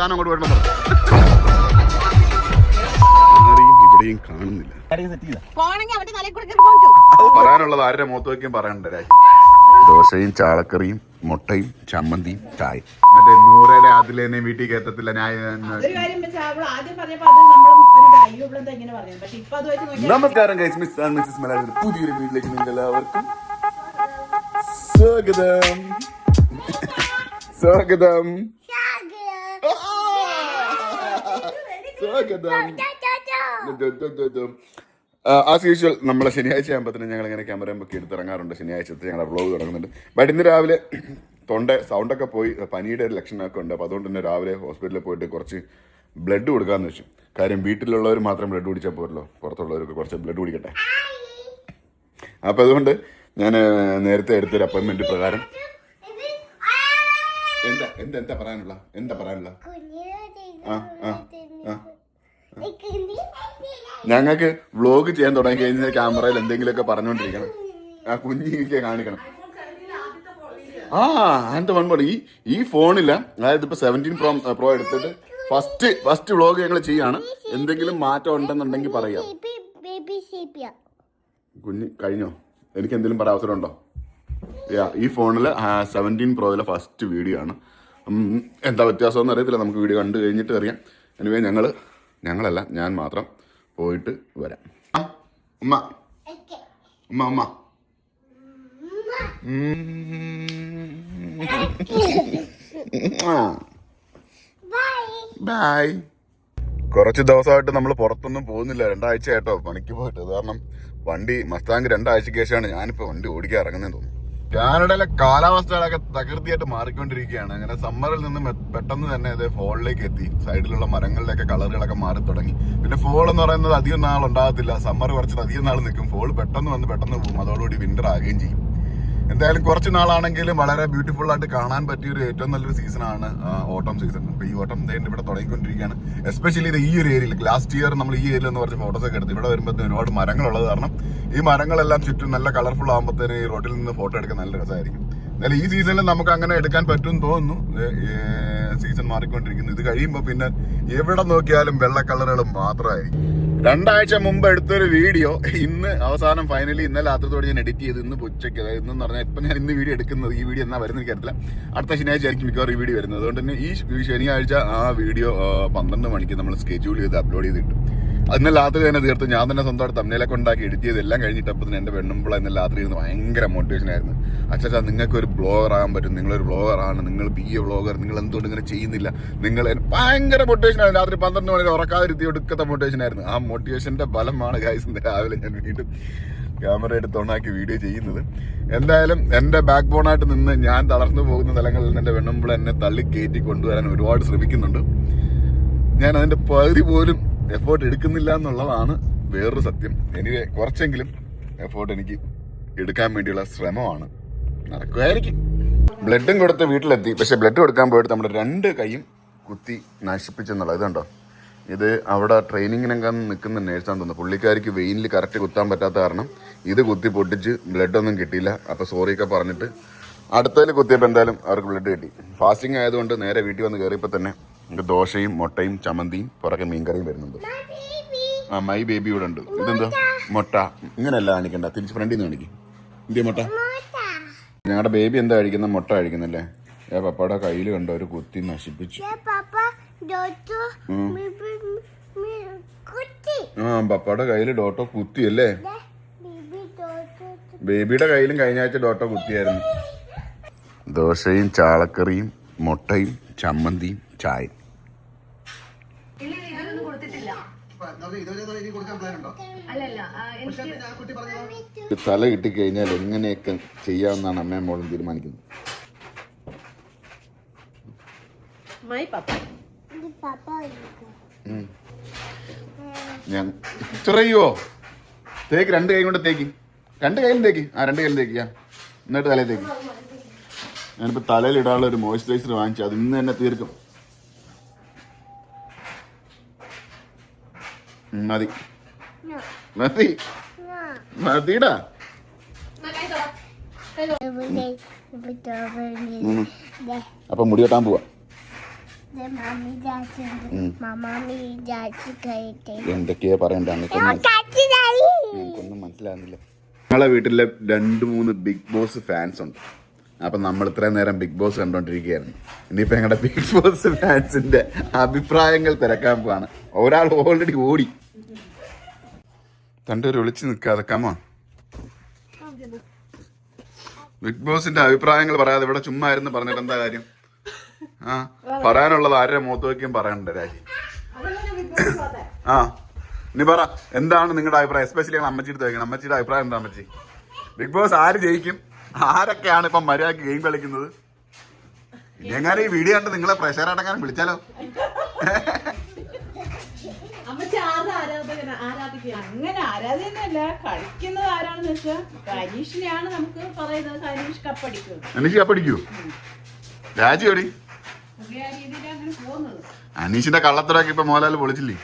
സാധനം അങ്ങോട്ട് വരണം ആരെയും ഇവിടെയും കാണുന്നില്ല. പറയാനുള്ളത് ആരുടെ മുഖത്ത് വയ്ക്കും പറയണ്ടേ ദോശയും ചാളക്കറിയും മുട്ടയും ചമ്മന്തിയും ചായ മറ്റേ നൂറയുടെ അതിലേനെ വീട്ടിൽ കയറ്റത്തില്ല ഞാൻ ഒരു കാര്യം വെച്ചാൽ ആദ്യം പറഞ്ഞപ്പോ അത് നമ്മൾ ഒരു ഡൈവ് ഇവിടെ ഇങ്ങനെ പറഞ്ഞു പക്ഷെ ഇപ്പൊ അത് വെച്ച് നമസ്കാരം മിസ്സസ് മലയാളത്തിന്റെ പുതിയൊരു വീട്ടിലേക്ക് നിങ്ങൾ എല്ലാവർക്കും സ്വാഗതം. സ്വാഗതം. സ്വാഗതം ആസ് യൂഷ്വൽ നമ്മളെ ശനിയാഴ്ച ആകുമ്പോഴത്തേനും ഞങ്ങൾ ഇങ്ങനെ ക്യാമറയൊക്കെ എടുത്തിറങ്ങാറുണ്ട് ശനിയാഴ്ചത്തെ ഞങ്ങളുടെ വ്ളോഗ് തുടങ്ങുന്നുണ്ട്. ബട്ട് ഇന്ന് രാവിലെ തൊണ്ട സൗണ്ടൊക്കെ പോയി. പനിയുടെ ഒരു ലക്ഷണമൊക്കെ ഉണ്ട്. അപ്പോൾ അതുകൊണ്ട് തന്നെ രാവിലെ ഹോസ്പിറ്റലിൽ പോയിട്ട് കുറച്ച് ബ്ലഡ് കൊടുക്കാമെന്ന് വെച്ചു. കാര്യം വീട്ടിലുള്ളവർ മാത്രം ബ്ലഡ് കുടിച്ചാൽ പോരല്ലോ. പുറത്തുള്ളവർക്ക് കുറച്ച് ബ്ലഡ് കുടിക്കട്ടെ. അപ്പോൾ അതുകൊണ്ട് ഞാൻ നേരത്തെ എടുത്തൊരു അപ്പോയിൻമെന്റ് പ്രകാരം എന്താ എന്താ എന്താ പറയാനുള്ള? എന്താ പറയാനുള്ള? ആ ആ. ആ ഞങ്ങൾക്ക് വ്ലോഗ് ചെയ്യാൻ തുടങ്ങി കഴിഞ്ഞാൽ ക്യാമറയിൽ എന്തെങ്കിലുമൊക്കെ പറഞ്ഞുകൊണ്ടിരിക്കണം. ആ കുഞ്ഞിക്ക് കാണിക്കണം. ആ ആൻഡ് വൺ ഈ ഈ ഫോണില്ല അതായത് ഇപ്പൊ സെവന്റീൻ പ്രോ പ്രോ എടുത്തിട്ട് ഫസ്റ്റ് ഫസ്റ്റ് വ്ലോഗ് ഞങ്ങൾ ചെയ്യാണ്. എന്തെങ്കിലും മാറ്റം ഉണ്ടെന്നുണ്ടെങ്കിൽ പറയാം. കുഞ്ഞ് കഴിഞ്ഞോ? എനിക്ക് എന്തെങ്കിലും പറയാൻ അവസരം ഉണ്ടോ? യാ ഈ ഫോണിൽ സെവന്റീൻ പ്രോയിലെ ഫസ്റ്റ് വീഡിയോ ആണ്. എന്താ വ്യത്യാസം എന്ന് അറിയത്തില്ല. നമുക്ക് വീഡിയോ കണ്ടു കഴിഞ്ഞിട്ട് അറിയാം. എനിവേ ഞങ്ങൾ ഞങ്ങളല്ല ഞാൻ മാത്രം പോയിട്ട് വരാം. ഉമ്മ. ഉമ്മ ഉമ്മ. ബൈ കുറച്ച് ദിവസമായിട്ട് നമ്മൾ പുറത്തൊന്നും പോകുന്നില്ല. രണ്ടാഴ്ച ആയിട്ടോ പണിക്ക് പോയിട്ട്. കാരണം വണ്ടി മസ്താങ്ക് രണ്ടാഴ്ചക്ക് ശേഷമാണ് ഞാനിപ്പോ വണ്ടി ഓടിക്കാൻ ഇറങ്ങുന്നതെന്ന് തോന്നുന്നു. കാനഡയിലെ കാലാവസ്ഥകളൊക്കെ തകൃതിയായിട്ട് മാറിക്കൊണ്ടിരിക്കുകയാണ്. അങ്ങനെ സമ്മറിൽ നിന്ന് പെട്ടെന്ന് തന്നെ ഇത് ഫോളിലേക്ക് എത്തി. സൈഡിലുള്ള മരങ്ങളിലൊക്കെ കളറുകളൊക്കെ മാറി തുടങ്ങി. പിന്നെ ഫോൾ എന്ന് പറയുന്നത് അധികം നാൾ ഉണ്ടാകത്തില്ല. സമ്മർ കുറച്ചിട്ട് അധികം നാൾ നിൽക്കും. ഫോൾ പെട്ടെന്ന് വന്ന് പെട്ടെന്ന് പോകും അതോടുകൂടി വിന്റർ ആകുകയും ചെയ്യും. എന്തായാലും കുറച്ച് നാളാണെങ്കിലും വളരെ ബ്യൂട്ടിഫുൾ ആയിട്ട് കാണാൻ പറ്റിയ ഒരു ഏറ്റവും നല്ലൊരു സീസണാണ് ഓട്ടം സീസൺ ഇപ്പൊ ഈ ഓട്ടം ദേ ഇവിടെ തുടങ്ങിക്കൊണ്ടിരിക്കുകയാണ്. എസ്പെഷ്യലി ഇത് ഈ ഒരു ഏരിയയിൽ ലാസ്റ്റ് ഇയർ നമ്മൾ ഈ ഏരിയയിൽ എന്ന് പറഞ്ഞ ഫോട്ടോസ് ഒക്കെ എടുത്ത് ഇവിടെ വരുമ്പോൾ ഒരുപാട് മരങ്ങളുള്ളത് കാരണം ഈ മരങ്ങളെല്ലാം ചുറ്റും നല്ല കളർഫുൾ ആകുമ്പോഴത്തേന് ഈ റോട്ടിൽ നിന്ന് ഫോട്ടോ എടുക്കാൻ നല്ല രസമായിരിക്കും. എന്നാലും ഈ സീസണിൽ നമുക്ക് അങ്ങനെ എടുക്കാൻ പറ്റും തോന്നുന്നു. സീസൺ മാറിക്കൊണ്ടിരിക്കുന്നു. ഇത് കഴിയുമ്പോൾ പിന്നെ എവിടെ നോക്കിയാലും വെള്ള കളറുകൾ മാത്രമായിരിക്കും. രണ്ടാഴ്ച മുമ്പ് എടുത്തൊരു വീഡിയോ ഇന്ന് അവസാനം ഫൈനലി ഇന്നലെ രാത്രിത്തോടെ ഞാൻ എഡിറ്റ് ചെയ്ത് ഇന്ന് ഉച്ചയ്ക്ക് അതായത് ഇന്ന് പറഞ്ഞാൽ ഇപ്പം ഞാൻ ഇന്ന് വീഡിയോ എടുക്കുന്നത് ഈ വീഡിയോ എന്നാ വരുന്നത് എനിക്കറിയില്ല അടുത്ത ശനിയാഴ്ച ആയിരിക്കും മിക്കവാറും ഈ വീഡിയോ വരുന്നത്. അതുകൊണ്ട് തന്നെ ഈ ശനിയാഴ്ച ആ വീഡിയോ പന്ത്രണ്ട് മണിക്ക് നമ്മൾ സ്കെഡ്യൂൾ ചെയ്ത് അപ്ലോഡ് ചെയ്തിട്ടു. ഇന്നലെ രാത്രി തന്നെ തീർത്ത്. ഞാൻ തന്നെ സ്വന്തമായിട്ട് തമ്മിലൊക്കെ ഉണ്ടാക്കി എഡിറ്റ് ചെയ്ത് എല്ലാം കഴിഞ്ഞിട്ടപ്പോൾ തന്നെ എന്റെ പെണ്ണുമ്പോൾ ഇന്നലെ രാത്രി ഇരുന്ന് ഭയങ്കര മോട്ടിവേഷൻ ആയിരുന്നു. അച്ഛാ നിങ്ങൾക്ക് ഒരു ബ്ലോഗർ ആകാൻ പറ്റും. നിങ്ങളൊരു ബ്ലോഗർ ആണ്. നിങ്ങൾ ബി എ ബ്ലോഗർ നിങ്ങൾ എന്തുകൊണ്ട് ഇങ്ങനെ ചെയ്യുന്നില്ല? നിങ്ങൾ എന്നെ- ഭയങ്കര മോട്ടിവേഷൻ ആയിരുന്നു. രാത്രി പന്ത്രണ്ട് മണി ഉറക്കാതിരുത്തി മോട്ടിവേഷൻ ആയിരുന്നു. ആ മോട്ടിവേഷന്റെ ഫലമാണ് ഇന്ന് രാവിലെ ഞാൻ വീണ്ടും ക്യാമറ എടുത്ത് ഓണാക്കി വീഡിയോ ചെയ്യുന്നത്. എന്തായാലും എന്റെ ബാക്ക് ബോണായിട്ട് നിന്ന് ഞാൻ തളർന്നു പോകുന്ന സ്ഥലങ്ങളിൽ നിന്ന് എന്റെ വെണ്ണുമ്പോൾ എന്നെ തള്ളി കയറ്റി കൊണ്ടുവരാൻ ഒരുപാട് ശ്രമിക്കുന്നുണ്ട്. ഞാൻ അതിന്റെ പകുതി പോലും എഫേർട്ട് എടുക്കുന്നില്ല എന്നുള്ളതാണ് വേറൊരു സത്യം. എനിവേ കുറച്ചെങ്കിലും എഫേർട്ട് എനിക്ക് എടുക്കാൻ വേണ്ടിയുള്ള ശ്രമമാണ്. നടക്കുമായിരിക്കും. ബ്ലഡും കൊടുത്ത് വീട്ടിലെത്തി. പക്ഷെ ബ്ലഡ് കൊടുക്കാൻ പോയിട്ട് നമ്മുടെ രണ്ട് കൈയും കുത്തി നശിപ്പിച്ചെന്നുള്ളത്. ഇതുണ്ടോ? ഇത് അവിടെ ട്രെയിനിങ്ങിനൊക്കെ നിൽക്കുന്ന നേഴ്സാന്ന് തോന്നുന്നു. പുള്ളിക്കാരിക്ക് വെയിനിൽ കറക്റ്റ് കുത്താൻ പറ്റാത്ത കാരണം ഇത് കുത്തി പൊട്ടിച്ച് ബ്ലഡൊന്നും കിട്ടിയില്ല. അപ്പോൾ സോറിയൊക്കെ പറഞ്ഞിട്ട് അടുത്തതിൽ കുത്തിയപ്പോൾ എന്തായാലും അവർക്ക് ബ്ലഡ് കിട്ടി. ഫാസ്റ്റിംഗ് ആയതുകൊണ്ട് നേരെ വീട്ടിൽ വന്ന് കയറിയപ്പോൾ തന്നെ നമുക്ക് ദോശയും മുട്ടയും ചമന്തിയും പുറകെ മീൻകറിയും വരുന്നുണ്ട്. ആ മൈ ബേബി ഇവിടെ ഉണ്ട്. ഇതെന്താ? മുട്ട. ഇങ്ങനെയല്ല കാണിക്കണ്ട. തിരിച്ച് ഫ്രണ്ടിൽ നിന്ന് കാണിക്കും. ഇന്ത്യ മുട്ട? ഞങ്ങളുടെ ബേബി എന്താ കഴിക്കുന്ന? മുട്ട കഴിക്കുന്നല്ലേ? ഏ പപ്പയുടെ കയ്യിൽ കണ്ടോ? ഒരു കുത്തി നശിപ്പിച്ചു. ആ പപ്പയുടെ കയ്യിൽ ഡോട്ടോ കുത്തി. അല്ലേ ബേബിയുടെ കയ്യിലും കഴിഞ്ഞ ആഴ്ച ഡോട്ടോ കുത്തിയായിരുന്നു. ദോശയും ചാളക്കറിയും മുട്ടയും ചമ്മന്തിയും ചായയും ഒരു തല കിട്ടിക്കഴിഞ്ഞാൽ എങ്ങനെയൊക്കെ ചെയ്യാമെന്നാണ് അമ്മയും മോളും തീരുമാനിക്കുന്നത്. മൈ പപ്പ പാപ്പ ഉം. ഞാൻ ചെറിയോ തേക്ക് രണ്ട് കൈ കൊണ്ട് തേക്ക്. രണ്ട് കൈയിലും തേക്ക്. ആ രണ്ട് കൈയിലും തേക്കിയാ എന്നിട്ട് തലയിൽ തേക്ക്. ഞാനിപ്പോ തലയിൽ ഇടാനുള്ള ഒരു മോയ്സ്ചറൈസർ വാങ്ങിച്ചു അത് ഇന്ന് തന്നെ തീർക്കും. മതി. മതി. മതിടാ. അപ്പൊ മുടി വെട്ടാൻ പോവാ. എന്തൊക്കെയാ പറയണ്ടേ അങ്ങക്കൊന്നും കച്ചിലായി എനിക്കൊന്നും മനസ്സിലാകുന്നില്ല. ഞങ്ങളെ വീട്ടിലെ രണ്ട് മൂന്ന് ബിഗ് ബോസ് ഫാൻസ് ഉണ്ട്. അപ്പൊ നമ്മൾ ഇത്രയും നേരം ബിഗ് ബോസ് കണ്ടോണ്ടിരിക്കുകയായിരുന്നു. ഇനിയിപ്പോ ഞങ്ങളുടെ ബിഗ് ബോസ് ഫാൻസിന്റെ അഭിപ്രായങ്ങൾ തിരക്കാൻ പോവാണ്. ഒരാൾ ഓൾറെഡി ഓടി. രണ്ടുപേര് വിളിച്ചു നിൽക്കാതെ കമോ ബിഗ് ബോസിന്റെ അഭിപ്രായങ്ങൾ പറയാതെ ഇവിടെ ചുമ്മാ ഇരുന്ന് പറഞ്ഞിട്ട് എന്താ കാര്യം? ആ പറയാനുള്ളത് ആരുടെ മുഖത്ത് വയ്ക്കും പറയണ്ടേ രാജി. ആ ഇനി പറ എന്താണ് നിങ്ങളുടെ അഭിപ്രായം? എസ്പെഷ്യലി ഞങ്ങൾ അമ്മച്ചിയുടെ ചോദിക്കണം. അമ്മച്ചിയുടെ അഭിപ്രായം എന്താ അമ്മച്ചി? ബിഗ് ബോസ് ആര് ജയിക്കും? ആരൊക്കെയാണ് ഇപ്പം മര്യാദയ്ക്ക് ഗെയിം കളിക്കുന്നത്? ഇനി എങ്ങനെ ഈ വീഡിയോ കണ്ട് നിങ്ങളെ പ്രഷർ അടങ്ങാൻ വിളിച്ചാലോ? അമ്മച്ചി ആരാധിക്കുകയാണ് അങ്ങനെ ആരാധനയല്ല കളിക്കുന്നത് ആരാണെന്ന് വെച്ചാൽ കനീഷിനെയാണ് നമുക്ക് പറയുന്നത്. കനീഷ് കപ്പടിക്കും. അനീഷ് കപ്പടിക്കൂ? രാജി എടി പുള്ളി ആ രീതിയിൽ അങ്ങനെ പോകുന്നത്. അനീഷിന്റെ കള്ളത്തരൊക്കെ ഇപ്പൊ മോഹൻലാൽ പൊളിച്ചില്ലേ?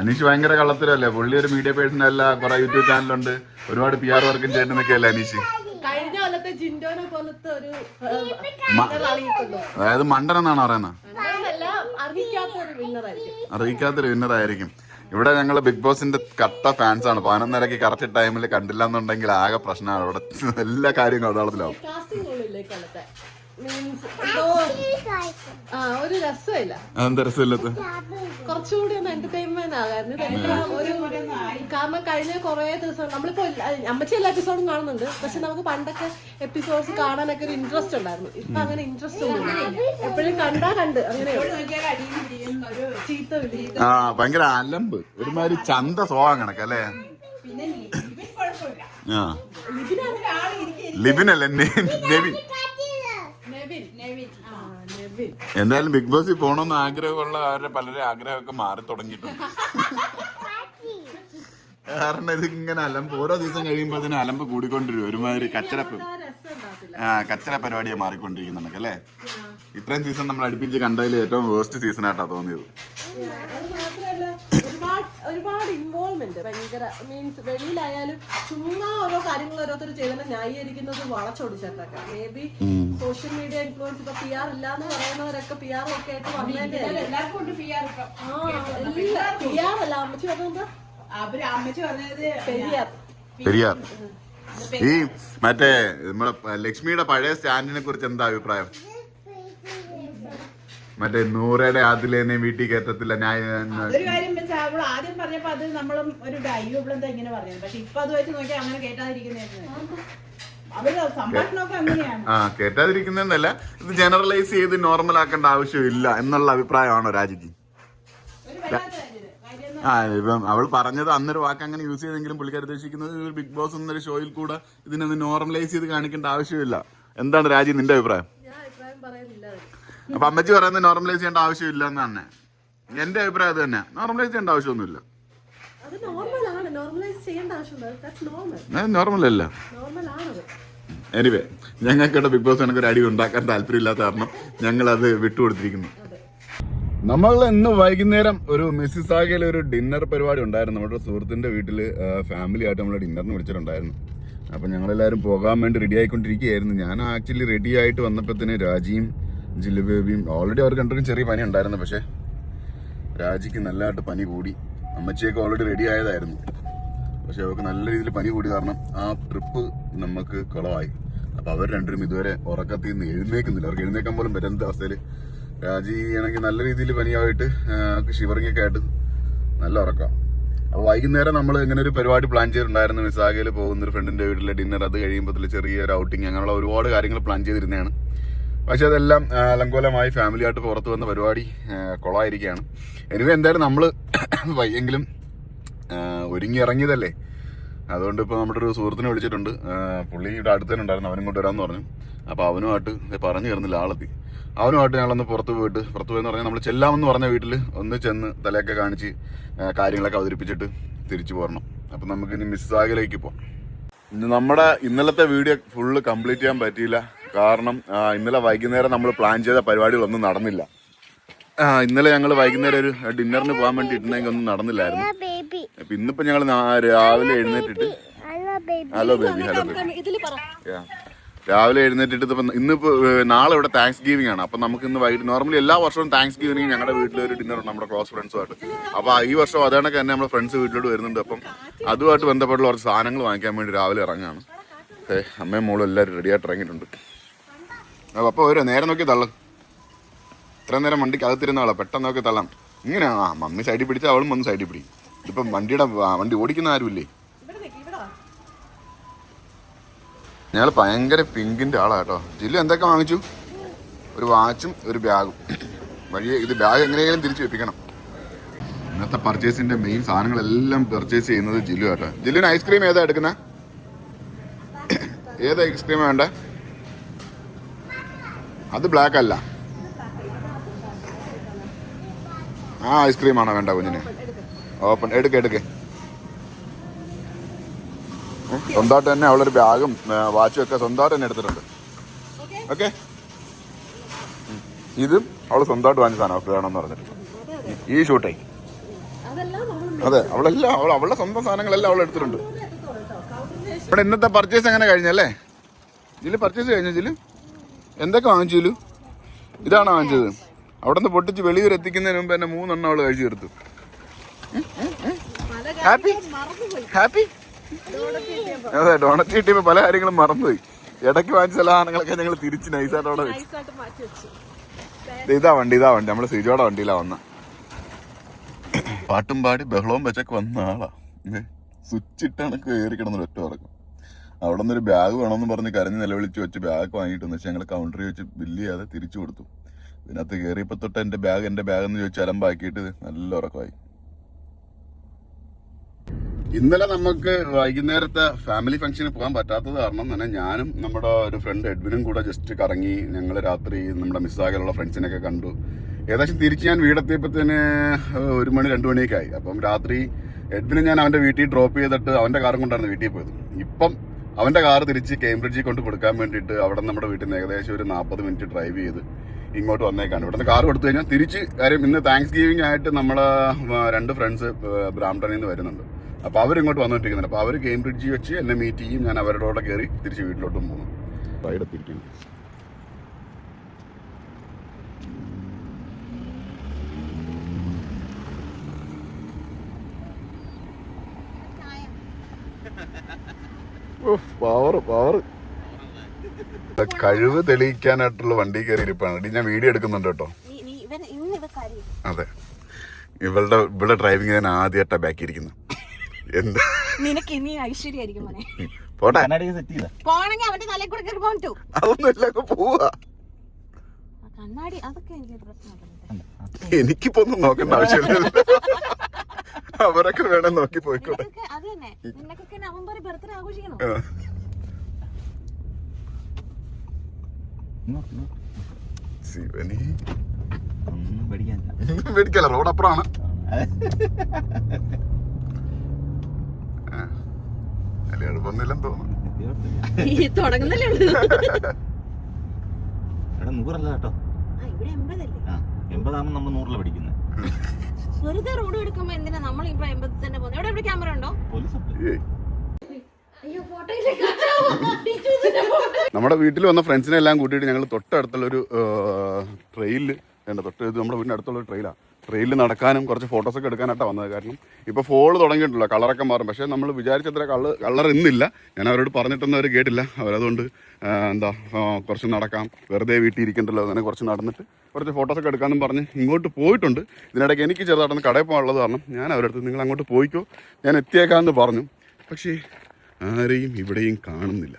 അനീഷ് ഭയങ്കര കള്ളത്തരല്ലേ പുള്ളി ഒരു മീഡിയ പേഴ്സൺ അല്ല കുറെ യൂട്യൂബ് ചാനലുണ്ട് ഒരുപാട് പി ആർ വർക്കും അനീഷ്? കഴിഞ്ഞ കൊല്ലത്തെ ജിൻഡോനെ പോലത്തെ ഒരു അറിയിക്കുന്നു അതായത് മണ്ടൻ എന്നാണ് പറയുന്നത്. അറിയിക്കാത്ത ഒരു വിന്നറായിരിക്കും അറിയിക്കാത്തൊരു വിന്നർ ആയിരിക്കും. ഇവിടെ ഞങ്ങൾ ബിഗ് ബോസിന്റെ കട്ട ഫാൻസ് ആണ്. പതിനൊന്നരക്ക് കറക്റ്റ് ടൈമിൽ കണ്ടില്ല എന്നുണ്ടെങ്കിൽ ആകെ പ്രശ്നമാണ്. ഇവിടെ എല്ലാ കാര്യങ്ങളും അടയാളത്തിലാവും മീൻസ് എന്തോ ആ ഒരു രസമില്ല. രസമില്ലത്ത് കുറച്ചുകൂടി ഒന്ന് എന്റർടൈൻമെന്റ് ആകായിരുന്നു ഇതെല്ലാം ഒരു കാരണം കഴിഞ്ഞ കുറേ ദിവസം നമ്മളിപ്പോ അമ്മച്ചി എല്ലാ എപ്പിസോഡും കാണുന്നുണ്ട്. പക്ഷെ നമുക്ക് പണ്ടൊക്കെ എപ്പിസോഡ്സ് കാണാനൊക്കെ ഒരു ഇൻട്രസ്റ്റ് ഉണ്ടായിരുന്നു. ഇപ്പൊ അങ്ങനെ ഇൻട്രസ്റ്റ് ഒന്നും എപ്പോഴും കണ്ടാ കണ്ട്. അങ്ങനെ ചീത്ത ആ ഭയങ്കര അലമ്പ്. ഒരുമാതിരി ചന്ത സ്വഭാവം കണക്കല്ലേ ആ. ലിബിനല്ലേ നെ- എന്തായാലും ബിഗ് ബോസിൽ പോകണമെന്ന് ആഗ്രഹമുള്ള അവരുടെ പലരെ ആഗ്രഹമൊക്കെ മാറി തുടങ്ങിയിട്ടുണ്ട്. കാരണം ഇത് ഇങ്ങനെ അലമ്പ് ഓരോ ദിവസം കഴിയുമ്പോൾ അതിന് അലമ്പ് കൂടിക്കൊണ്ടിരും ഒരുമാതിരി കച്ചറപ്പ്. ആ കച്ചറ പരിപാടിയെ മാറിക്കൊണ്ടിരിക്കുന്നുണ്ട് അല്ലേ? ഇത്രയും സീസൺ നമ്മൾ അടുപ്പിച്ച് കണ്ടതിൽ ഏറ്റവും വേസ്റ്റ് സീസൺ ആയിട്ടാണ് തോന്നിയത്. ഒരുപാട് ഇൻവോൾവ്മെന്റ് ഭയങ്കര. മീൻസ് വെളിയിലായാലും ചുമ്മാ ഓരോ കാര്യങ്ങൾ ഓരോരുത്തർ ചെയ്തത് ന്യായീകരിക്കുന്നത് വളച്ചൊടിച്ചിട്ടൊക്കെ. Maybe social media influence ഇപ്പൊ പി ആർ ഇല്ലാന്ന് പറയുന്നവരൊക്കെ പി ആർ ഒക്കെ ആയിട്ട് വന്നതിന്റെ പി ആർ അല്ല അമ്മച്ചി പറഞ്ഞത് അവർ അമ്മച്ചി പറഞ്ഞത് പെരിയാർ. പെരിയാർ. ഈ മറ്റേ നമ്മുടെ ലക്ഷ്മിയുടെ പഴയ സ്റ്റാൻഡിനെ കുറിച്ച് എന്താ അഭിപ്രായം? മറ്റേ നൂറയുടെ അതിലേനെ വീട്ടിൽ കയറ്റത്തില്ല ന്യായ ആദ്യം പറഞ്ഞപ്പോ അത് നമ്മളും ഒരു ഡൈവ് എന്താ ഇങ്ങനെ പറഞ്ഞത് പക്ഷെ ഇപ്പൊ അത് വെച്ച് നോക്കിയാൽ അങ്ങനെ കേട്ടാതിരിക്കുന്നതായിരുന്നു. ആ കേട്ടാതിരിക്കുന്നല്ല ഇത് ജനറലൈസ് ചെയ്ത് നോർമൽ ആക്കേണ്ട ആവശ്യമില്ല എന്നുള്ള അഭിപ്രായമാണോ രാജിക്ക് എന്ന് ആ ഇപ്പം അവൾ പറഞ്ഞത് അന്നൊരു വാക്ക് അങ്ങനെ യൂസ് ചെയ്തെങ്കിലും പുള്ളിക്കാർ ഉദ്ദേശിക്കുന്നത് ഒരു ബിഗ് ബോസ് എന്നൊരു ഷോയിൽ കൂടെ ഇതിനൊന്ന് നോർമലൈസ് ചെയ്ത് കാണിക്കേണ്ട ആവശ്യമില്ല. എന്താണ് രാജി നിന്റെ അഭിപ്രായം. അപ്പൊ അമ്മച്ചി പറയുന്നത് നോർമലൈസ് ചെയ്യേണ്ട ആവശ്യമില്ല എന്നാണ്. എന്റെ അഭിപ്രായം അത് തന്നെ നോർമലൈസ് ചെയ്യേണ്ട ആവശ്യമൊന്നുമില്ല. അത് നോർമൽ ആണ്. നോർമലൈസ് ചെയ്യേണ്ട ആവശ്യമില്ല. ദാറ്റ്സ് നോർമൽ നോർമൽ അല്ല. എനിവേ ഞങ്ങൾക്കിവിടെ ബിഗ് ബോസ് കണക്ക് ഒരു അടി ഉണ്ടാക്കാൻ താല്പര്യമില്ലാത്ത കാരണം ഞങ്ങൾ അത്. വിട്ടുകൊടുത്തിരിക്കുന്നു നമ്മൾ ഇന്ന് വൈകുന്നേരം ഒരു മിസ്സിസ് ആകെ ഒരു ഡിന്നർ പരിപാടി ഉണ്ടായിരുന്നു. നമ്മുടെ സുഹൃത്തിന്റെ വീട്ടിൽ ഫാമിലി ആയിട്ട് നമ്മൾ ഡിന്നറിന് വിളിച്ചിട്ടുണ്ടായിരുന്നു. അപ്പൊ ഞങ്ങളെല്ലാവരും പോകാൻ വേണ്ടി റെഡി ആയിക്കൊണ്ടിരിക്കുകയായിരുന്നു. ഞാൻ ആക്ച്വലി റെഡി ആയിട്ട് വന്നപ്പോഴത്തേന് രാജിയും ജില്ലബേബിയും ഓൾറെഡി അവർക്ക് രണ്ടുപേരും ചെറിയ പനി ഉണ്ടായിരുന്നു. പക്ഷേ രാജിക്ക് നല്ലതായിട്ട് പനി കൂടി. അമ്മച്ചിയൊക്കെ ഓൾറെഡി റെഡി ആയതായിരുന്നു. പക്ഷെ അവർക്ക് നല്ല രീതിയിൽ പനി കൂടി. കാരണം ആ ട്രിപ്പ് നമുക്ക് കുളമായി. അപ്പൊ അവർ രണ്ടുപേരും ഇതുവരെ ഉറക്കത്തിൽ നിന്ന് എഴുന്നേക്കുന്നില്ല. അവർക്ക് എഴുന്നേക്കാൻ പോലും പറ്റാത്ത അവസ്ഥയിൽ രാജി ആണെങ്കിൽ നല്ല രീതിയിൽ പനിയായിട്ട് ഷിവറിംഗ് ഒക്കെ ആയിട്ട് നല്ല ഉറക്കാം. അപ്പൊ വൈകുന്നേരം നമ്മൾ ഇങ്ങനെ ഒരു പരിപാടി പ്ലാൻ ചെയ്തിട്ടുണ്ടായിരുന്നു. മിസാഗയിൽ പോകുന്ന ഒരു ഫ്രണ്ടിന്റെ വീട്ടിലെ ഡിന്നർ അത് കഴിയുമ്പോൾ ചെറിയൊരു ഔട്ടിങ് അങ്ങനെയുള്ള ഒരുപാട് കാര്യങ്ങൾ പ്ലാൻ ചെയ്തിരുന്നതാണ്. പക്ഷെ അതെല്ലാം അലങ്കോലമായി ഫാമിലിയായിട്ട് പുറത്ത് വന്ന പരിപാടി കുളമായിരിക്കുകയാണ് എനിവേ എന്തായാലും നമ്മൾ വയ്യെങ്കിലും ഒരുങ്ങി ഇറങ്ങിയതല്ലേ അതുകൊണ്ട് ഇപ്പോൾ നമ്മുടെ ഒരു സുഹൃത്തിനെ വിളിച്ചിട്ടുണ്ട്. ആ, പുള്ളി ഇവിടെ അടുത്ത് തന്നെ ഉണ്ടായിരുന്നു. അവനും കൊണ്ട് വരാമെന്ന് പറഞ്ഞു. അപ്പോൾ അവനുമായിട്ട് പറഞ്ഞു കയറുന്നില്ല ആളെത്തി. അവനുമായിട്ട് ഞങ്ങളൊന്ന് പുറത്ത് പോയിട്ട് പുറത്ത് പോയെന്ന് പറഞ്ഞാൽ നമ്മൾ ചെല്ലാമെന്ന് പറഞ്ഞ വീട്ടിൽ ഒന്ന് ചെന്ന് തലയൊക്കെ കാണിച്ച് കാര്യങ്ങളൊക്കെ അവതരിപ്പിച്ചിട്ട് തിരിച്ചു പോരണം. അപ്പം നമുക്കിനി മിസ്സാഗിലേക്ക് പോകാം നമ്മുടെ ഇന്നലത്തെ വീഡിയോ ഫുള്ള് കംപ്ലീറ്റ് ചെയ്യാൻ പറ്റിയില്ല. കാരണം ഇന്നലെ വൈകുന്നേരം നമ്മൾ പ്ലാൻ ചെയ്ത പരിപാടികളൊന്നും നടന്നില്ല. ഇന്നലെ ഞങ്ങൾ വൈകുന്നേരം ഒരു ഡിന്നറിന് പോകാൻ വേണ്ടി ഇട്ടുണ്ടെങ്കിൽ ഒന്നും നടന്നില്ലായിരുന്നു. ബേബി അപ്പൊ ഇന്നിപ്പോ ഞങ്ങൾ രാവിലെ എഴുന്നേറ്റിട്ട് hello baby hello baby hello baby ഇതിൽ പറ. രാവിലെ എഴുന്നേറ്റിട്ട് ഇപ്പം ഇന്നിപ്പോൾ നാളെ ഇവിടെ താങ്ക്സ് ഗിവിംഗ് ആണ്. അപ്പം നമുക്ക് ഇന്ന് വൈകിട്ട് നോർമലി എല്ലാ വർഷവും താങ്ക്സ് ഗിവിംഗ് ഞങ്ങളുടെ വീട്ടിൽ ഒരു ഡിന്നർ ഉണ്ട് നമ്മുടെ ക്ലോസ് ഫ്രണ്ട്സുമായിട്ട് അപ്പോൾ ഈ വർഷം അതേണക്ക് തന്നെ നമ്മുടെ ഫ്രണ്ട്സ് വീട്ടിലോട്ട് വരുന്നുണ്ട്. അപ്പം അതുമായിട്ട് ബന്ധപ്പെട്ടുള്ള കുറച്ച് സാധനങ്ങൾ വാങ്ങിക്കാൻ വേണ്ടി രാവിലെ ഇറങ്ങാണ്. അമ്മയും മോളും എല്ലാവരും റെഡിയായിട്ട് ഇറങ്ങിയിട്ടുണ്ട്. അപ്പോൾ ഒരു നേരെ നോക്കി തള്ളും. ഇത്ര നേരം വണ്ടിക്ക് അകത്തിരുന്ന ആളാ പെട്ടെന്ന് നോക്കി തള്ളാം. ഇങ്ങനെ ആ മമ്മി സൈഡിൽ പിടിച്ച അവളും വന്ന് സൈഡിൽ പിടിക്കും. ഇപ്പം വണ്ടിയുടെ വണ്ടി ഓടിക്കുന്ന ആരുമില്ലേ. ഞങ്ങൾ ഭയങ്കര പിങ്കിന്റെ ആളാ കേട്ടോ. ജില്ലു എന്തൊക്കെ വാങ്ങിച്ചു? ഒരു വാച്ചും ഒരു ബാഗും. വഴിയെ ഇത് ബാഗ് എങ്ങനെയെങ്കിലും തിരിച്ചു വെപ്പിക്കണം. ഇന്നത്തെ പർച്ചേസിന്റെ മെയിൻ സാധനങ്ങളെല്ലാം പർച്ചേസ് ചെയ്യുന്നത് ജില്ലു കേട്ടോ ജില്ലുവിന് ഐസ്ക്രീം ഏതാ എടുക്കുന്ന? ഏത് ഐസ്ക്രീം വേണ്ട? അത് ബ്ലാക്ക് അല്ല. ആ ഐസ്ക്രീം ആണോ വേണ്ട കുഞ്ഞിന്? ഓപ്പൺ എടുക്ക എടുക്ക. സ്വന്തമായിട്ട് തന്നെ അവളൊരു ബാഗും വാച്ചും ഒക്കെ സ്വന്തമായിട്ട് തന്നെ എടുത്തിട്ടുണ്ട്. ഓക്കെ ഇതും അവൾ സ്വന്തമായിട്ട് വാങ്ങിച്ച സാധനം അവൾക്ക് വേണമെന്ന് പറഞ്ഞിട്ട്. ഈ ഷൂട്ടേ അതെ അവളെല്ലാം അവൾ അവളുടെ സ്വന്തം സാധനങ്ങളെല്ലാം അവൾ എടുത്തിട്ടുണ്ട്. ഇവിടെ ഇന്നത്തെ പർച്ചേസ് എങ്ങനെ കഴിഞ്ഞല്ലേ ജിൽ പർച്ചേസ് കഴിഞ്ഞു ജിൽ? എന്തൊക്കെ വാങ്ങിച്ചു ഇതാണ് വാങ്ങിച്ചത്? അവിടെ നിന്ന് പൊട്ടിച്ച് വെളിയൂർ എത്തിക്കുന്നതിന് മുമ്പ് എന്നെ മൂന്നെണ്ണം അവൾ കഴിച്ചു തീർത്തു. ഹാപ്പി ഹാപ്പി അതെ ഡോണറ്റ് കിട്ടിയപ്പോ പല കാര്യങ്ങളും മറന്നുപോയി. ഇടയ്ക്ക് വാങ്ങിച്ച ചില സാധനങ്ങളൊക്കെ ഞങ്ങൾ തിരിച്ച് നൈസായിട്ട് അവിടെ വെച്ചു. നൈസായിട്ട് മാറ്റി വെച്ചു. ദേ ഇതാ വണ്ടി ഇതാ വണ്ടി. നമ്മൾ സിജോടെ വണ്ടിയിലാ വന്ന. പാട്ടും പാടി ബഹളവും വെച്ചൊക്കെ വന്ന ആളാ. സ്വിച്ചിട്ടാണ് കയറി കിടന്നൊരു ഒറ്റ ഉറക്കം. അവിടെ നിന്നൊരു ബാഗ് വേണമെന്ന് പറഞ്ഞ് കരഞ്ഞ് നിലവിളിച്ച് വെച്ച് ബാഗ് വാങ്ങിയിട്ട് പക്ഷെ ഞങ്ങൾ കൗണ്ടറിൽ വെച്ച് ബില്ല് ചെയ്യാതെ തിരിച്ചു കൊടുത്തു. ഇതിനകത്ത് കയറിയപ്പോൾ തൊട്ട് എന്റെ ബാഗ് എന്റെ ബാഗ് എന്ന് ചോദിച്ച് അലമ്പാക്കിയിട്ട് നല്ല ഉറക്കമായി. ഇന്നലെ നമുക്ക് വൈകുന്നേരത്തെ ഫാമിലി ഫംഗ്ഷന് പോകാൻ പറ്റാത്തത് കാരണം തന്നെ ഞാനും നമ്മുടെ ഒരു ഫ്രണ്ട് എഡ്വിനും കൂടെ ജസ്റ്റ് കറങ്ങി ഞങ്ങൾ രാത്രി നമ്മുടെ മിസ്സാകലുള്ള ഫ്രണ്ട്സിനൊക്കെ കണ്ടു. ഏകദേശം തിരിച്ച് ഞാൻ വീടെത്തിയപ്പോഴത്തേന് ഒരു മണി രണ്ട് മണിയൊക്കെ ആയി. അപ്പം രാത്രി എഡ്വിനെ ഞാൻ അവന്റെ വീട്ടിൽ ഡ്രോപ്പ് ചെയ്തിട്ട് അവന്റെ കാറും കൊണ്ടാണ് വീട്ടിൽ പോയത്. ഇപ്പം അവന്റെ കാർ തിരിച്ച് കേംബ്രിഡ്ജിൽ കൊണ്ട് കൊടുക്കാൻ വേണ്ടിയിട്ട് അവിടെ നമ്മുടെ വീട്ടിൽ നിന്ന് ഏകദേശം ഒരു നാൽപ്പത് മിനിറ്റ് ഡ്രൈവ് ചെയ്ത് ഇങ്ങോട്ട് വന്നേക്കാണ്. ഇവിടുന്ന് കാർ കൊടുത്തു കഴിഞ്ഞാൽ തിരിച്ച് കാര്യം ഇന്ന് താങ്ക്സ് ഗിവിംഗ് ആയിട്ട് നമ്മളെ രണ്ട് ഫ്രണ്ട്സ് ബ്രാംപ്ടണിൽ നിന്ന് വരുന്നുണ്ട്. അപ്പൊ അവരിങ്ങോട്ട് വന്നുകൊണ്ടിരിക്കുന്നുണ്ട്. അപ്പോൾ അവർ കേംബ്രിഡ്ജിൽ വെച്ച് എന്നെ മീറ്റ് ചെയ്യും. ഞാൻ അവരുടെ കൂടെ കയറി തിരിച്ച് വീട്ടിലോട്ടും പോകുന്നു. റൈഡ് എത്തിയിരിക്കുന്നു പവർ പവർ കഴിവ് തെളിയിക്കാനായിട്ടുള്ള വണ്ടി കയറി ഇരിപ്പാണ്. ഞാൻ വീഡിയോ എടുക്കുന്നുണ്ട് കേട്ടോ. അതെ. ഇവളുടെ ഇവിടെ ഡ്രൈവിംഗ് ഞാൻ ആദ്യമായിട്ടാ ബാക്കി ഇരിക്കുന്നത് എന്താ? നിനക്ക് ഇനി ഐശ്വര്യായിരിക്കും പോട്ടെ. പോണെങ്കിൽ അവന്റെ തലയിൽ കൂടെ കയറി പോകാൻ പറ്റൂ. അതൊന്നുമില്ല പോവാ. ആ കണ്ണാടി അതൊക്കെ എനിക്ക് പ്രശ്നമാണ് എനിക്കിപ്പോ ഒന്നും നോക്കേണ്ട ആവശ്യമില്ല അവരൊക്കെ വേണം നോക്കി പോയിക്കോട്ടെ അത് തന്നെ. നിനക്കൊക്കെ നവംബർ ബർത്ത്ഡേ ആഘോഷിക്കണം. ശിവനി. മേടിക്കല റോഡ് അപ്പുറമാണ്. അല്ലെ എളുപ്പമൊന്നുമില്ലെന്ന് തോന്നുന്നു. ഈ തുടങ്ങുന്നല്ലേ എടാ നൂറല്ല കേട്ടോ. ആ ഇവിടെ എൺപതല്ലേ? ആ എൺപതാകുമ്പോൾ നമ്മൾ നൂറിൽ പഠിക്കുന്നത് വെറുതെ റോഡ് എടുക്കുമ്പോ എന്തിനാ നമ്മൾ ഇപ്പൊ എൺപത്തി തന്നെ പോകുന്നത് എവിടെ എവിടെ ക്യാമറ ഉണ്ടോ? നമ്മുടെ വീട്ടിൽ വന്ന ഫ്രണ്ട്സിനെ എല്ലാം കൂട്ടിയിട്ട് ഞങ്ങൾ തൊട്ടടുത്തുള്ള ഒരു ട്രെയിലിൽ വേണ്ട തൊട്ട് നമ്മുടെ വീടിന്റെ അടുത്തുള്ള ട്രെയിലാണ് ട്രെയിനിൽ നടക്കാനും കുറച്ച് ഫോട്ടോസൊക്കെ എടുക്കാനായിട്ടാണ് വന്നത്. കാരണം ഇപ്പോൾ ഫോൾ തുടങ്ങിയിട്ടില്ല കളറൊക്കെ മാറും. പക്ഷേ നമ്മൾ വിചാരിച്ചത്ര കളർ കളർ ഇന്നില്ല. ഞാൻ അവരോട് പറഞ്ഞിട്ടൊന്നും അവർ കേട്ടില്ല. അവരതുകൊണ്ട് എന്താ കുറച്ച് നടക്കാം. വെറുതെ വീട്ടിൽ ഇരിക്കണ്ടല്ലോ അങ്ങനെ കുറച്ച് നടന്നിട്ട് കുറച്ച് ഫോട്ടോസൊക്കെ എടുക്കാമെന്നും പറഞ്ഞ് ഇങ്ങോട്ട് പോയിട്ടുണ്ട്. ഇതിനിടയ്ക്ക് എനിക്ക് ചെറുതായിട്ടൊന്ന് കടയിൽ കാരണം ഞാൻ അവരടുത്ത് നിങ്ങൾ അങ്ങോട്ട് പോയിക്കോ. ഞാൻ എത്തിയേക്കാമെന്ന് പറഞ്ഞു. പക്ഷേ ആരെയും ഇവിടെയും കാണുന്നില്ല.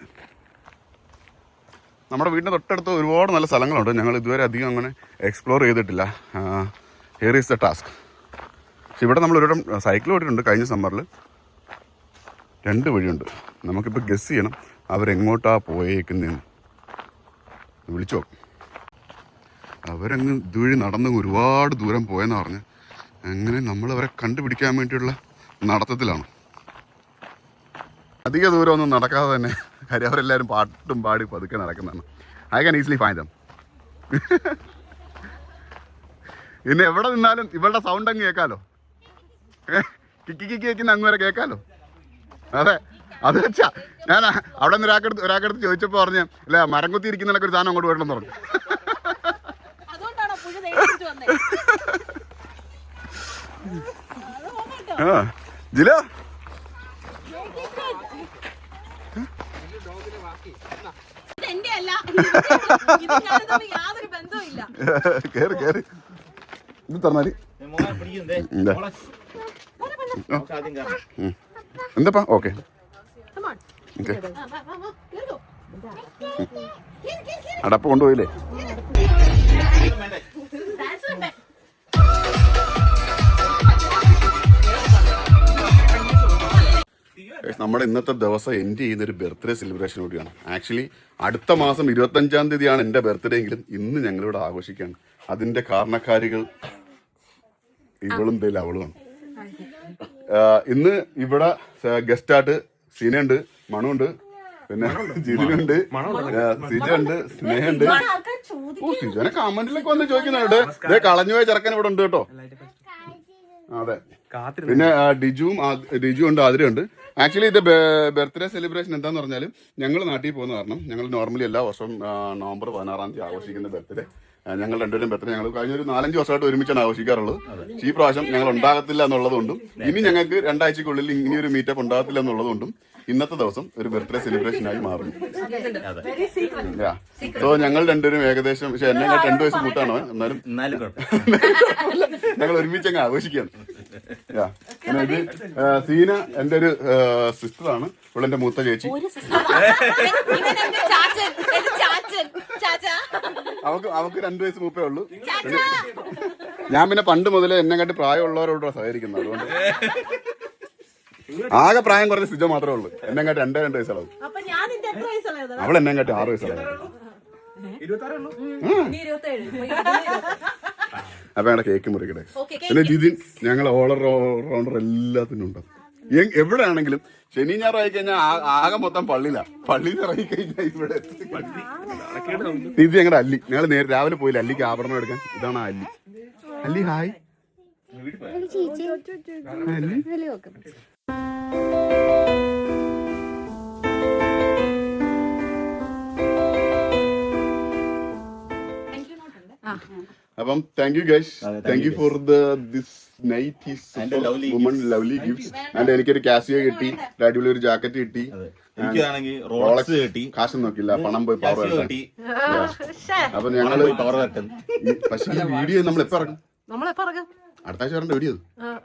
നമ്മുടെ വീടിന്റെ തൊട്ടടുത്ത് ഒരുപാട് നല്ല സ്ഥലങ്ങളുണ്ട്. ഞങ്ങൾ ഇതുവരെ അധികം അങ്ങനെ എക്സ്പ്ലോർ ചെയ്തിട്ടില്ല. ഹിയർ ഈസ് ദ ടാസ്ക് പക്ഷെ ഇവിടെ നമ്മൾ ഒരുവട്ടം സൈക്കിൾ ഓടിയിട്ടുണ്ട് കഴിഞ്ഞ സമ്മറിൽ രണ്ട് വഴിയുണ്ട്. നമുക്കിപ്പോൾ ഗസ് ചെയ്യണം. അവരെങ്ങോട്ടാ പോയേക്കുന്നതെന്ന് വിളിച്ചു നോക്കും. അവരങ്ങ് ഇതുവഴി നടന്ന് ഒരുപാട് ദൂരം പോയെന്ന് പറഞ്ഞ്. അങ്ങനെ നമ്മൾ അവരെ കണ്ടുപിടിക്കാൻ വേണ്ടിയുള്ള നടത്തത്തിലാണ്. അധിക ദൂരമൊന്നും നടക്കാതെ തന്നെ കാര്യം അവരെല്ലാവരും പാട്ടും പാടി പതുക്കെ നടക്കുന്നതാണ്. I can easily find them പിന്നെ എവിടെ നിന്നാലും ഇവളുടെ സൗണ്ട് അങ്ങ് കേൾക്കാലോ? കിക്കി കിക്കി കേൾക്കുന്ന അങ്ങ് വരെ കേൾക്കാലോ. അതെ അത് വെച്ചാ. ഞാൻ അവിടെ നിന്ന് ഒരാൾക്കടുത്ത് ഒരാൾക്കടുത്ത് ചോദിച്ചപ്പോ പറഞ്ഞു അല്ല മരം കുത്തി ഇരിക്കുന്നതിനൊക്കെ ഒരു സാധനം അങ്ങോട്ട് പോയിട്ടെന്ന് പറഞ്ഞു. ആ ജിലോ. കേറി കേറി. ഇത് തന്നാൽ. എന്താപ്പാ? ഓക്കെ. അടപ്പ് കൊണ്ടുപോയില്ലേ. നമ്മുടെ ഇന്നത്തെ ദിവസം എൻഡ് ചെയ്യുന്ന ഒരു ബർത്ത്ഡേ സെലിബ്രേഷൻ കൂടിയാണ്. ആക്ച്വലി അടുത്ത മാസം ഇരുപത്തഞ്ചാം തീയതിയാണ് എന്റെ ബർത്ത്ഡേ എങ്കിലും ഇന്ന് ഞങ്ങളിവിടെ ആഘോഷിക്കുകയാണ്. അതിന്റെ കാരണക്കാരികൾ ഇവളും തേല അവളുമാണ് ഇന്ന് ഇവിടെ ഗസ്റ്റായിട്ട് സീനയുണ്ട് മണുണ്ട് പിന്നെ ജിതിനുണ്ട് സിജുണ്ട് സ്നേഹുണ്ട് ഓ സിജുനെ കമന്റിലൊക്കെ വന്ന് ചോദിക്കുന്നുണ്ട്. ഇതേ കളഞ്ഞുപോയ ചെറുക്കൻ ഇവിടെ ഉണ്ട് കേട്ടോ. അതെ. പിന്നെ ഡിജുവും ഡിജു ഉണ്ട് ആതിരയുണ്ട് ആക്ച്വലി ഇത് ബർത്ത്ഡേ സെലിബ്രേഷൻ എന്താന്ന് പറഞ്ഞാൽ ഞങ്ങൾ നാട്ടിൽ പോകുന്ന കാരണം ഞങ്ങൾ നോർമലി എല്ലാ വർഷവും നവംബർ പതിനാറാം തീയതി ആഘോഷിക്കുന്ന ബർത്ത്ഡേ. ഞങ്ങൾ രണ്ടുപേരും ബർത്ത്ഡേ ഞങ്ങൾ കഴിഞ്ഞ ഒരു നാലഞ്ച് വർഷമായിട്ട് ഒരുമിച്ചാണ് ആഘോഷിക്കാറുള്ളത്. ഈ പ്രാവശ്യം ഞങ്ങൾ ഉണ്ടാകത്തില്ല എന്നുള്ളതുകൊണ്ടും ഇനി ഞങ്ങൾക്ക് രണ്ടാഴ്ചക്കുള്ളിൽ ഇനി ഒരു മീറ്റപ്പ് ഉണ്ടാകത്തില്ല എന്നുള്ളതുകൊണ്ടും ഇന്നത്തെ ദിവസം ഒരു ബർത്ത്ഡേ സെലിബ്രേഷൻ ആയി മാറുന്നു സോ ഞങ്ങൾ രണ്ടുപേരും ഏകദേശം പക്ഷെ എന്നെ രണ്ടു വയസ്സ് കൂട്ടാണോ എന്നാലും ഞങ്ങൾ ഒരുമിച്ച് അങ്ങ് ആഘോഷിക്കുകയാണ്. ഇത് സീന എന്റെ ഒരു സിസ്റ്ററാണ് ഇവിടെ എന്റെ മൂത്ത ചേച്ചി. അവക്ക് അവക്ക് രണ്ടു വയസ്സ് മൂപ്പേ ഉള്ളൂ. ഞാൻ പിന്നെ പണ്ട് മുതലേ എന്നെ കണ്ടി പ്രായമുള്ളവരോടാണ് സഹകരിക്കുന്നത്. അതുകൊണ്ട് ആകെ പ്രായം കുറഞ്ഞ സിജ മാത്രമേ ഉള്ളൂ. എന്നെ കാട്ടി രണ്ടേ രണ്ട് വയസ്സുള്ളത്? അവൾ എന്നെ കാട്ടി ആറ് വയസ്സുള്ളത്. അപ്പൊ ഞങ്ങളുടെ കേക്ക് cake. പിന്നെ ജിതിൻ ഞങ്ങൾ ഓളർ റൗണ്ടർ എല്ലാത്തിനും ഉണ്ട്. എവിടെ ആണെങ്കിലും ശനി ഞായർ ആയി കഴിഞ്ഞാൽ ആകെ മൊത്തം പള്ളിയിലാ. പള്ളിയിൽ നിന്ന് ഇറങ്ങി കഴിഞ്ഞാൽ ഇവിടെ ജിതി ഇത് ഞങ്ങളുടെ അല്ലി. ഞങ്ങൾ നേരെ രാവിലെ പോയില്ല. അല്ലിക്ക് ആഭരണം എടുക്കാൻ. ഇതാണ് ആ അല്ലി. അല്ലി ഹായ് അല്ലി അപ്പം thank you guys thank you for the this night woman lovely gifts and എനിക്കൊരു കാസിയോ കിട്ടി അടിപൊളി ഒരു ജാക്കറ്റ് കിട്ടി. റോളക്സ് കിട്ടി. കാശ് നോക്കില്ല പണം പോയി പവർ കിട്ടി. അപ്പൊ ഞങ്ങൾ പവർ തട്ടും ഈ- പക്ഷെ ഈ വീഡിയോ നമ്മൾ എപ്പോ ഇറങ്ങും നമ്മളെപ്പോ ഇറങ്ങും അടുത്ത ആഴ്ച വരേണ്ട വീഡിയോ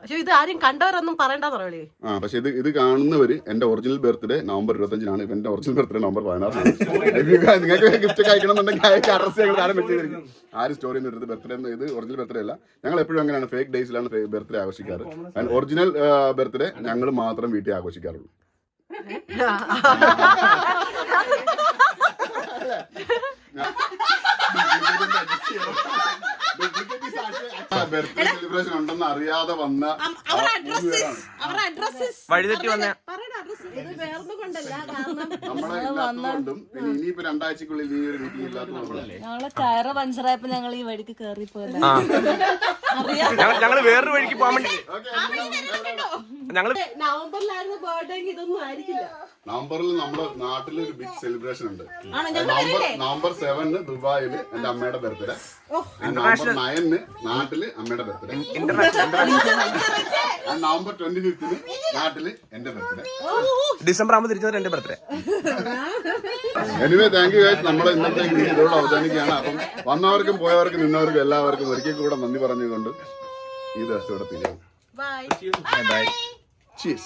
പക്ഷെ ഇത് ആരും കണ്ടവരൊന്നും പറയണ്ടെന്ന് പറയലേ ആ പക്ഷെ ഇത് ഇത് കാണുന്നവര് എന്റെ ഒറിജിനൽ ബർത്ത്ഡേ നവംബർ ഇരുപത്തഞ്ചിനാണ്. എന്റെ ഒറിജിനൽ ബർത്ത്ഡേ നവംബർ പതിനാറാണ് നിങ്ങൾക്ക് ഗിഫ്റ്റ് ഒക്കെ അയക്കണമെന്നുണ്ടെങ്കിൽ അയക്ക് അഡ്രസ് ഞങ്ങൾ ആരും വെച്ചിരിക്കും ആരും സ്റ്റോറി ഒന്നും എടുത്ത് ബർത്ത്ഡേ ഇത് ഒറിജിനൽ ബർത്ത്ഡേ അല്ല. ഞങ്ങൾ എപ്പോഴും അങ്ങനെയാണ്. ഫേക്ക് ഡേയ്സിലാണ് ബർത്ത്ഡേ ആഘോഷിക്കാറ്. ഒറിജിനൽ ബർത്ത്ഡേ ഞങ്ങൾ മാത്രം വീട്ടിൽ ആഘോഷിക്കാറുള്ളൂ. ബർത്ത്ഡേ സെലിബ്രേഷൻ ഉണ്ടെന്ന് അറിയാതെ വന്ന വഴിതെറ്റി വന്ന. ഇനിയിപ്പോ രണ്ടാഴ്ചക്കുള്ളിൽ ഈ ഒരു മീറ്റിംഗ് ഞങ്ങളെ ടയറ് പഞ്ചറായപ്പോ ഞങ്ങൾ ഈ വഴിക്ക് ഞങ്ങൾ ഞങ്ങൾ വേറൊരു വഴിക്ക് പോകാൻ വേണ്ടി ഞങ്ങൾ നവംബറിലായിരുന്നു ബർത്ത്ഡേ ഇതൊന്നും ആയിരിക്കില്ല. നവംബറിൽ നമ്മുടെ നാട്ടിൽ ഒരു ബിഗ് സെലിബ്രേഷൻ ഉണ്ട് നവംബർ നവംബർ സെവന് ദുബായിൽ എന്റെ അമ്മയുടെ ബർത്ത്ഡേ നവംബർ നയനിന് നാട്ടിൽ അമ്മയുടെ ബർത്ത്ഡേ നവംബർ ട്വന്റി ഫിഫ്തിന് നാട്ടിൽ എന്റെ ബർത്ത്ഡേ ഡിസംബർ ആകുമ്പോൾ തിരിച്ചു എന്റെ birthday anyway thank you guys നമ്മുടെ ഇന്നത്തെ ഇതോട് അവസാനിക്കുകയാണ്. അപ്പം വന്നവർക്കും പോയവർക്കും നിന്നവർക്കും എല്ലാവർക്കും ഒരിക്കൽ കൂടെ നന്ദി പറഞ്ഞുകൊണ്ട് ഈ ദിവസം ഇവിടെ ബൈ ബൈ Cheers.